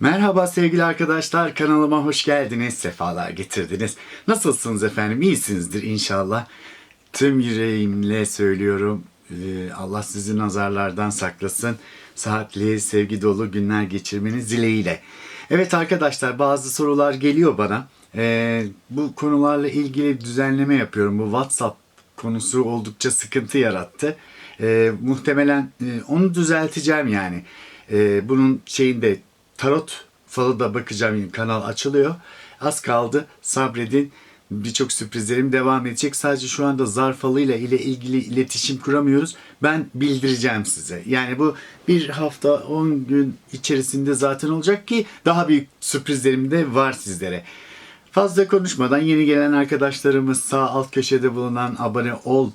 Merhaba sevgili arkadaşlar kanalıma hoş geldiniz, sefalar getirdiniz. Nasılsınız efendim? İyisinizdir inşallah. Tüm yüreğimle söylüyorum. Ee, Allah sizi nazarlardan saklasın. Saatli, sevgi dolu günler geçirmeniz dileğiyle. Evet arkadaşlar bazı sorular geliyor bana. Ee, bu konularla ilgili düzenleme yapıyorum. Bu WhatsApp konusu oldukça sıkıntı yarattı. Ee, muhtemelen e, onu düzelteceğim yani. Bunun şeyinde tarot falı da bakacağım kanal açılıyor. Az kaldı sabredin. Birçok sürprizlerim devam edecek. Sadece şu anda zar falıyla ile ilgili iletişim kuramıyoruz. Ben bildireceğim size. Yani bu bir hafta 10 gün içerisinde zaten olacak ki daha büyük sürprizlerim de var sizlere. Fazla konuşmadan yeni gelen arkadaşlarımız sağ alt köşede bulunan abone ol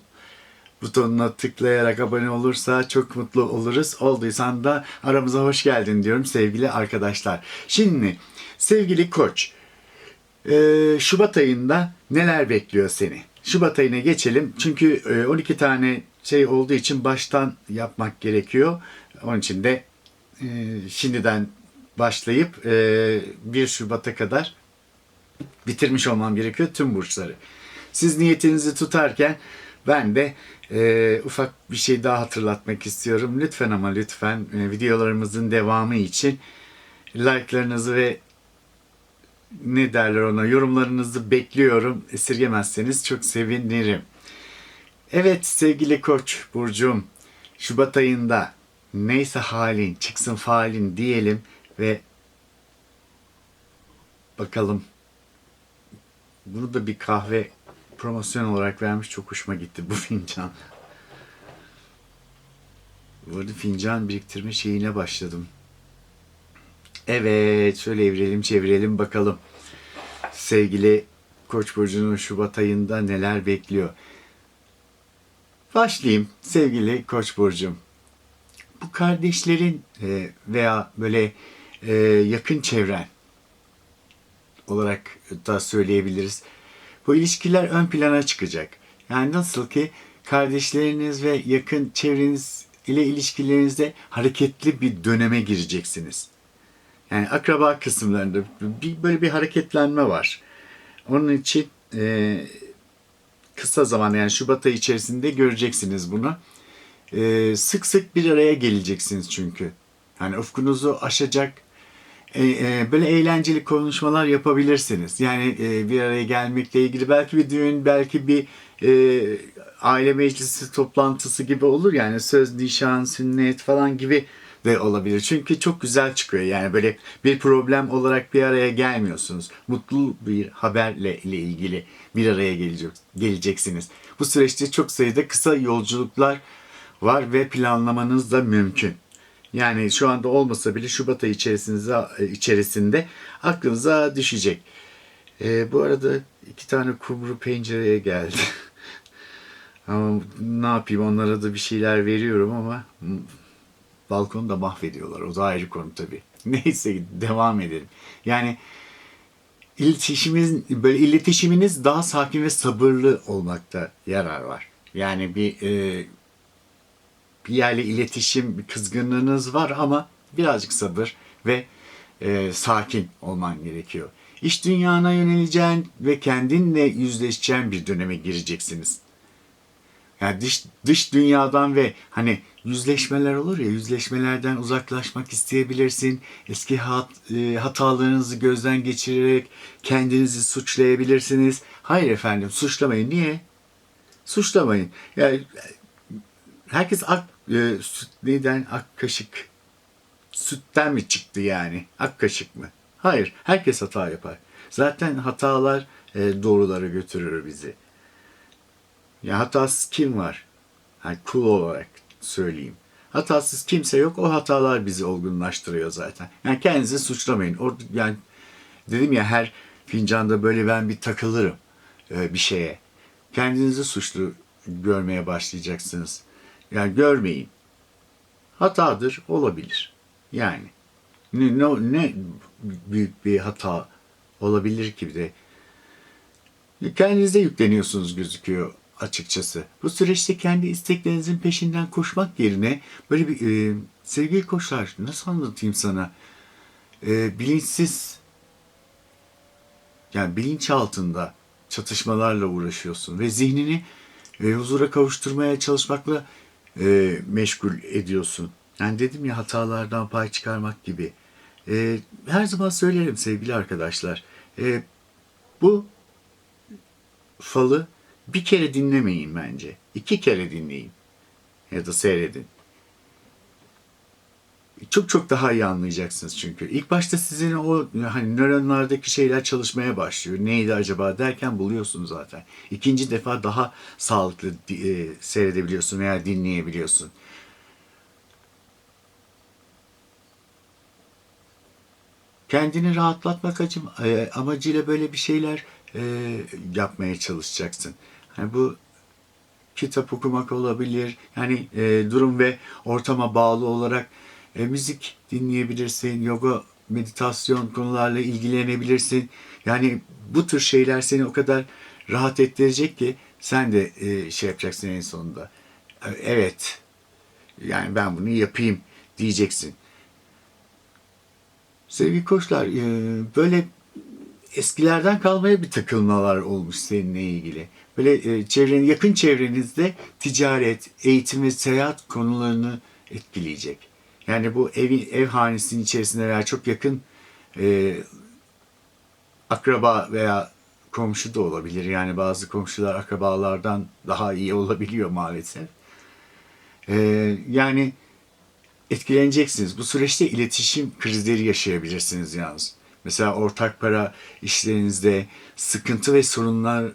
butonuna tıklayarak abone olursa çok mutlu oluruz. Olduysan da aramıza hoş geldin diyorum sevgili arkadaşlar. Şimdi sevgili koç, e, Şubat ayında neler bekliyor seni? Şubat ayına geçelim çünkü e, 12 tane şey olduğu için baştan yapmak gerekiyor. Onun için de e, şimdiden başlayıp e, 1 Şubat'a kadar bitirmiş olmam gerekiyor tüm burçları. Siz niyetinizi tutarken ben de e, ufak bir şey daha hatırlatmak istiyorum. Lütfen ama lütfen e, videolarımızın devamı için like'larınızı ve ne derler ona yorumlarınızı bekliyorum. Esirgemezseniz çok sevinirim. Evet sevgili koç Burcu'm Şubat ayında neyse halin çıksın falin diyelim ve bakalım bunu da bir kahve promosyon olarak vermiş. Çok hoşuma gitti bu fincan. Bu arada fincan biriktirme şeyine başladım. Evet, şöyle evirelim çevirelim bakalım. Sevgili Koç burcunun Şubat ayında neler bekliyor? Başlayayım sevgili Koç burcum. Bu kardeşlerin e, veya böyle e, yakın çevren olarak da söyleyebiliriz. Bu ilişkiler ön plana çıkacak. Yani nasıl ki kardeşleriniz ve yakın çevreniz ile ilişkilerinizde hareketli bir döneme gireceksiniz. Yani akraba kısımlarında bir, böyle bir hareketlenme var. Onun için e, kısa zaman yani Şubat ayı içerisinde göreceksiniz bunu. E, sık sık bir araya geleceksiniz çünkü. Yani ufkunuzu aşacak e, e, böyle eğlenceli konuşmalar yapabilirsiniz. Yani e, bir araya gelmekle ilgili belki bir düğün, belki bir e, aile meclisi toplantısı gibi olur. Yani söz, nişan, sünnet falan gibi de olabilir. Çünkü çok güzel çıkıyor. Yani böyle bir problem olarak bir araya gelmiyorsunuz. Mutlu bir haberle ile ilgili bir araya gelecek, geleceksiniz. Bu süreçte çok sayıda kısa yolculuklar var ve planlamanız da mümkün. Yani şu anda olmasa bile Şubat ayı içerisinde, içerisinde aklınıza düşecek. Ee, bu arada iki tane kumru pencereye geldi. ama ne yapayım onlara da bir şeyler veriyorum ama balkonu da mahvediyorlar. O da ayrı konu tabii. Neyse devam edelim. Yani iletişiminiz, böyle iletişiminiz daha sakin ve sabırlı olmakta yarar var. Yani bir e, bir yerle iletişim, bir kızgınlığınız var ama birazcık sabır ve e, sakin olman gerekiyor. İş dünyana yöneleceğin ve kendinle yüzleşeceğin bir döneme gireceksiniz. Yani dış, dış dünyadan ve hani yüzleşmeler olur ya yüzleşmelerden uzaklaşmak isteyebilirsin. Eski hat, e, hatalarınızı gözden geçirerek kendinizi suçlayabilirsiniz. Hayır efendim suçlamayın. Niye? Suçlamayın. Yani herkes ak, e, süt neyden ak kaşık sütten mi çıktı yani? Ak kaşık mı? Hayır. Herkes hata yapar. Zaten hatalar e, doğrulara götürür bizi. Ya hatasız kim var? Yani kul olarak söyleyeyim. Hatasız kimse yok. O hatalar bizi olgunlaştırıyor zaten. Yani kendinizi suçlamayın. Or yani dedim ya her fincanda böyle ben bir takılırım e, bir şeye. Kendinizi suçlu görmeye başlayacaksınız. Yani görmeyin. Hatadır, olabilir. Yani ne, ne, ne büyük bir hata olabilir ki bir de kendinize yükleniyorsunuz gözüküyor açıkçası. Bu süreçte kendi isteklerinizin peşinden koşmak yerine böyle bir e, sevgili koçlar nasıl anlatayım sana? e, bilinçsiz yani bilinç altında çatışmalarla uğraşıyorsun ve zihnini e, huzura kavuşturmaya çalışmakla e, meşgul ediyorsun. Yani dedim ya hatalardan pay çıkarmak gibi. E, her zaman söylerim sevgili arkadaşlar. E, bu falı bir kere dinlemeyin bence. İki kere dinleyin. Ya da seyredin. Çok çok daha iyi anlayacaksınız çünkü. İlk başta sizin o hani nöronlardaki şeyler çalışmaya başlıyor. Neydi acaba derken buluyorsun zaten. İkinci defa daha sağlıklı e, seyredebiliyorsun veya dinleyebiliyorsun. kendini rahatlatmak e, amacıyla böyle bir şeyler e, yapmaya çalışacaksın. Yani bu kitap okumak olabilir. Yani e, durum ve ortama bağlı olarak e, müzik dinleyebilirsin, yoga, meditasyon konularla ilgilenebilirsin. Yani bu tür şeyler seni o kadar rahat ettirecek ki sen de e, şey yapacaksın en sonunda. E, Evet, yani ben bunu yapayım diyeceksin. Sevgili koçlar, e, böyle eskilerden kalmaya bir takılmalar olmuş seninle ilgili. Böyle e, çevren, yakın çevrenizde ticaret, eğitim ve seyahat konularını etkileyecek. Yani bu ev, ev hanesinin içerisinde veya çok yakın e, akraba veya komşu da olabilir. Yani bazı komşular akrabalardan daha iyi olabiliyor maalesef. E, yani etkileneceksiniz. Bu süreçte iletişim krizleri yaşayabilirsiniz yalnız. Mesela ortak para işlerinizde sıkıntı ve sorunlar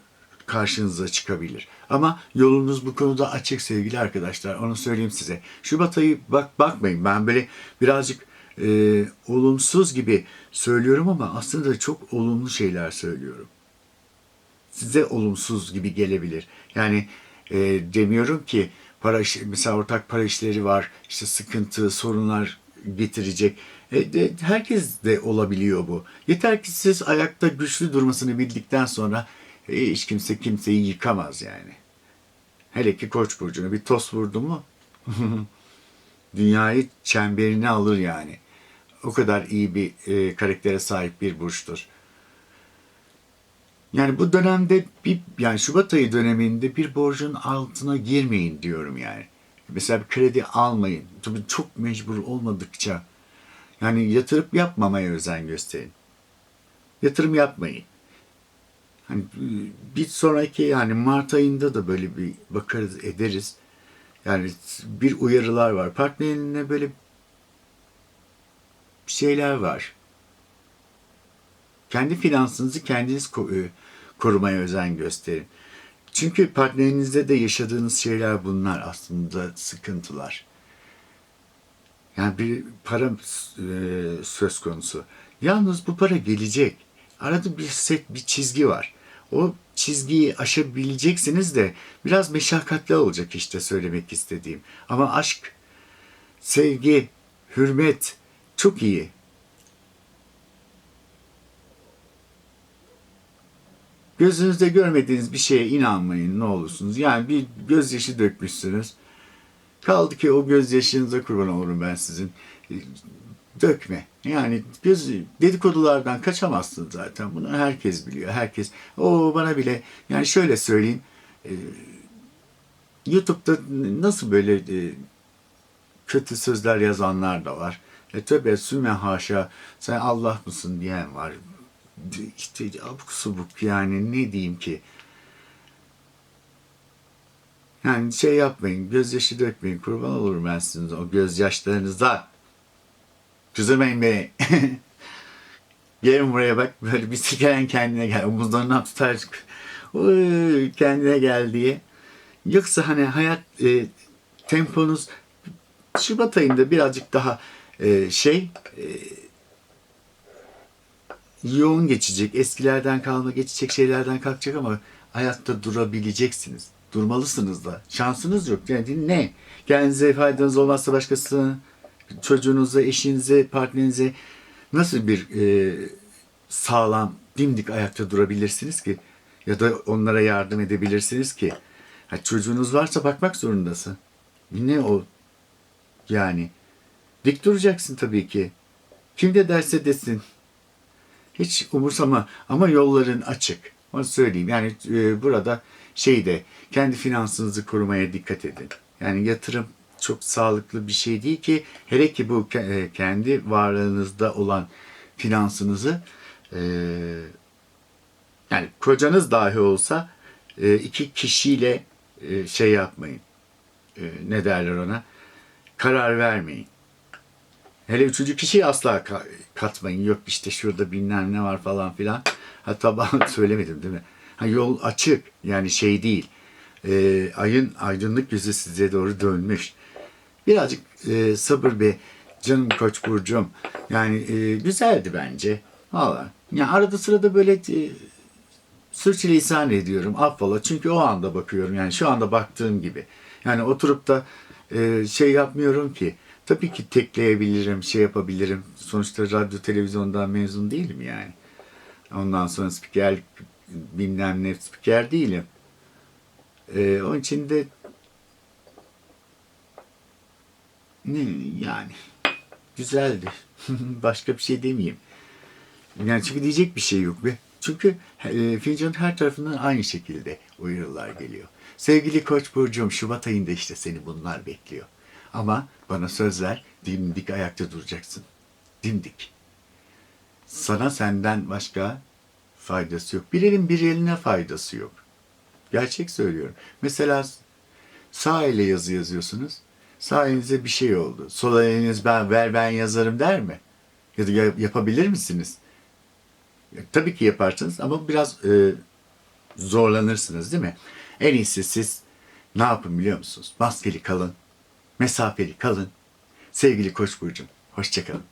karşınıza çıkabilir. Ama yolunuz bu konuda açık sevgili arkadaşlar. Onu söyleyeyim size. Şubat ayı bak bakmayın ben böyle birazcık e, olumsuz gibi söylüyorum ama aslında çok olumlu şeyler söylüyorum. Size olumsuz gibi gelebilir. Yani e, demiyorum ki para iş- mesela ortak para işleri var. işte sıkıntı, sorunlar getirecek. E, de, herkes de olabiliyor bu. Yeter ki siz ayakta güçlü durmasını bildikten sonra hiç kimse kimseyi yıkamaz yani. Hele ki koç burcuna bir toz vurdu mu dünyayı çemberine alır yani. O kadar iyi bir e, karaktere sahip bir burçtur. Yani bu dönemde bir yani Şubat ayı döneminde bir borcun altına girmeyin diyorum yani. Mesela bir kredi almayın. Tabii çok mecbur olmadıkça yani yatırıp yapmamaya özen gösterin. Yatırım yapmayın. Hani bir sonraki yani Mart ayında da böyle bir bakarız ederiz. Yani bir uyarılar var. Partnerine böyle şeyler var. Kendi finansınızı kendiniz e, korumaya özen gösterin. Çünkü partnerinizde de yaşadığınız şeyler bunlar aslında sıkıntılar. Yani bir para e, söz konusu. Yalnız bu para gelecek. Arada bir set, bir çizgi var. O çizgiyi aşabileceksiniz de biraz meşakkatli olacak işte söylemek istediğim. Ama aşk, sevgi, hürmet çok iyi. Gözünüzde görmediğiniz bir şeye inanmayın ne olursunuz. Yani bir gözyaşı dökmüşsünüz. Kaldı ki o gözyaşınıza kurban olurum ben sizin. Dökme. Yani göz dedikodulardan kaçamazsın zaten. Bunu herkes biliyor. Herkes. O bana bile yani şöyle söyleyeyim. e, YouTube'da nasıl böyle e, kötü sözler yazanlar da var. E tövbe sümme haşa sen Allah mısın diyen var. İşte abuk subuk yani ne diyeyim ki. Yani şey yapmayın, gözyaşı dökmeyin. Kurban olurum ben sizin o gözyaşlarınıza. Kızdırmayın beni. Gelin buraya bak böyle bir sikeren kendine gel. Omuzlarından tutar. Oy, kendine gel diye. Yoksa hani hayat e, temponuz Şubat ayında birazcık daha e, şey e, yoğun geçecek. Eskilerden kalma geçecek şeylerden kalkacak ama hayatta durabileceksiniz. Durmalısınız da. Şansınız yok. Yani ne? Kendinize faydanız olmazsa başkasına, çocuğunuza, eşinize, partnerinize nasıl bir e, sağlam, dimdik ayakta durabilirsiniz ki? Ya da onlara yardım edebilirsiniz ki? Ha, çocuğunuz varsa bakmak zorundasın. Ne o? Yani dik duracaksın tabii ki. Kim de derse desin. Hiç umursama ama yolların açık. Onu söyleyeyim. Yani e, burada şeyde kendi finansınızı korumaya dikkat edin. Yani yatırım çok sağlıklı bir şey değil ki hele ki bu e, kendi varlığınızda olan finansınızı e, yani kocanız dahi olsa e, iki kişiyle şey yapmayın. Ne derler ona? Karar vermeyin. Hele üçüncü kişiyi asla ka- katmayın. Yok işte şurada bilmem ne var falan filan. Hatta ben söylemedim değil mi? Ha, yol açık. Yani şey değil. E, ayın aydınlık yüzü size doğru dönmüş. Birazcık e, sabır be canım koç burcum. Yani e, güzeldi bence. Valla. Yani arada sırada böyle e, sürçülisan ediyorum. Affola. Çünkü o anda bakıyorum. Yani şu anda baktığım gibi. Yani oturup da e, şey yapmıyorum ki. Tabii ki tekleyebilirim, şey yapabilirim. Sonuçta radyo televizyondan mezun değilim yani. Ondan sonra spiker bilmem ne spiker değilim. E, onun için de ne yani güzeldi. Başka bir şey demeyeyim. Yani çünkü diyecek bir şey yok be. Çünkü e, fincanın her tarafından aynı şekilde uyarılar geliyor. Sevgili Koç burcum Şubat ayında işte seni bunlar bekliyor. Ama bana söz ver dimdik ayakta duracaksın. Dimdik. Sana senden başka faydası yok. Bir elin bir eline faydası yok. Gerçek söylüyorum. Mesela sağ elle yazı yazıyorsunuz. Sağ elinize bir şey oldu. Sol eliniz ben ver ben yazarım der mi? Ya da ya- yapabilir misiniz? Ya, tabii ki yaparsınız ama biraz e, zorlanırsınız değil mi? En iyisi siz ne yapın biliyor musunuz? Maskeli kalın, mesafeli kalın. Sevgili Koç burcum, hoşçakalın.